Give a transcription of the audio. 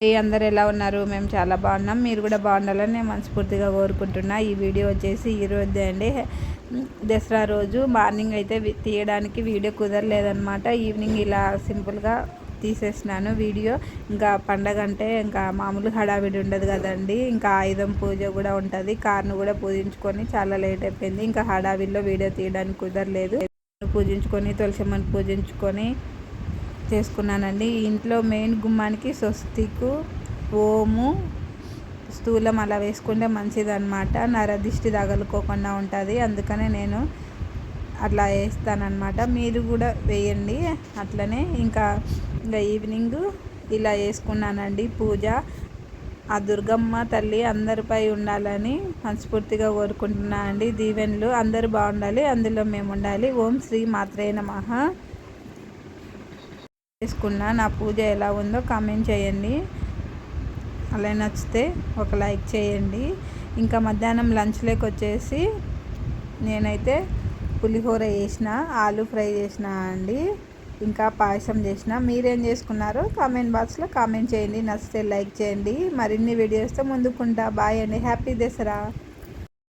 అందరు ఎలా ఉన్నారు? మేము చాలా బాగున్నాం. మీరు కూడా బాగుండాలని నేను మనస్ఫూర్తిగా కోరుకుంటున్నా. ఈ వీడియో వచ్చేసి ఈరోజు అండి. దసరా రోజు మార్నింగ్ అయితే తీయడానికి వీడియో కుదరలేదనమాట ఈవినింగ్ ఇలా సింపుల్గా తీసేసినాను వీడియో. ఇంకా పండగ అంటే ఇంకా మామూలు హడావిడి ఉండదు కదండి. ఇంకా ఆయుధం పూజ కూడా ఉంటుంది. కార్ను కూడా పూజించుకొని చాలా లేట్ అయిపోయింది. ఇంకా హడావిడిలో వీడియో తీయడానికి కుదరలేదు. పూజించుకొని తులసమ్మని పూజించుకొని చేసుకున్నానండి ఇంట్లో మెయిన్ గుమ్మానికి స్వస్తికు ఓము స్థూలం అలా వేసుకుంటే మంచిదన్నమాట. నరదిష్టి తగలుకోకుండా ఉంటుంది. అందుకనే నేను అట్లా వేస్తానమాట మీరు కూడా వేయండి. అట్లనే ఇంకా ఇంకా ఈవినింగ్ ఇలా వేసుకున్నానండి పూజ. ఆ దుర్గమ్మ తల్లి అందరిపై ఉండాలని మనస్ఫూర్తిగా కోరుకుంటున్నా అండి దీవెనలు అందరూ బాగుండాలి. అందులో మేము ఉండాలి. ఓం శ్రీ మాత్రే నమః. చేసుకున్న నా పూజ ఎలా ఉందో కామెంట్ చేయండి. అలా నచ్చితే ఒక లైక్ చేయండి. ఇంకా మధ్యాహ్నం లంచ్లోకి వచ్చేసి నేనైతే పులిహోర చేసిన ఆలు ఫ్రై చేసిన అండి. ఇంకా పాయసం చేసిన. మీరేం చేసుకున్నారో కామెంట్ బాక్స్లో కామెంట్ చేయండి. నచ్చితే లైక్ చేయండి. మరిన్ని వీడియోస్తో ముందుకుంటా. బాయ్ అండి. హ్యాపీ దసరా.